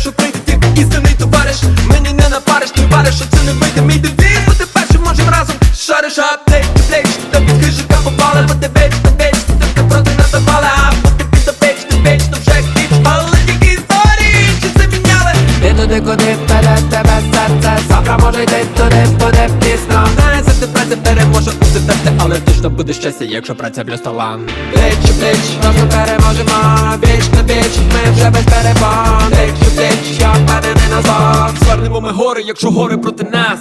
що прийде тільки істинний товариш. Мені не напариш, ти вариш, що це не вийде. Мій девіз Бути першим можем разом шариш. Аптеч, плеч До під хижика попали, бо ти веч, ти веч Ти проти а бути під ти веч, то вже хіч Але тільки історії, чи це міняли Ти туди, куди вперед тебе серце. Завтра може йти туди, буде пізно. Знає, завжди праця переможе вдасться Але точно буде щастя, якщо праця плюс талант Плеч, плеч, Просто переможемо звернемо ми гори, якщо гори проти нас